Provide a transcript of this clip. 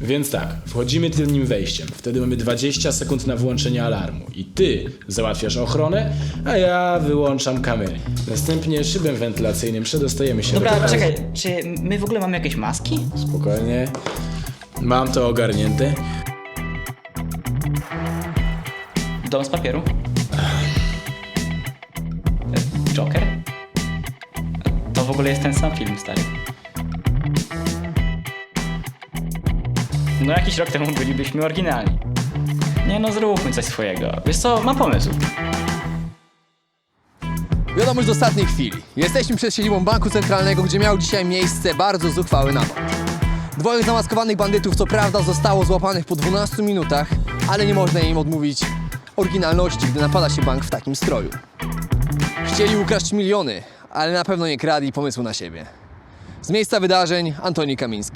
Więc tak, wchodzimy tylnym wejściem. Wtedy mamy 20 sekund na wyłączenie alarmu. I ty załatwiasz ochronę, a ja wyłączam kamery. Następnie szybem wentylacyjnym przedostajemy się do Dobra, czekaj, czy my w ogóle mamy jakieś maski? Spokojnie. Mam to ogarnięte. Dom z papieru? Joker? To w ogóle jest ten sam film, stary. No jakiś rok temu bylibyśmy oryginalni. Nie no, zróbmy coś swojego. Wiesz co, mam pomysł. Wiadomość z ostatniej chwili. Jesteśmy przed siedzibą Banku Centralnego, gdzie miał dzisiaj miejsce bardzo zuchwały napad. Dwoje zamaskowanych bandytów co prawda zostało złapanych po 12 minutach, ale nie można im odmówić oryginalności, gdy napada się bank w takim stroju. Chcieli ukraść miliony, ale na pewno nie kradli pomysłu na siebie. Z miejsca wydarzeń Antoni Kamiński.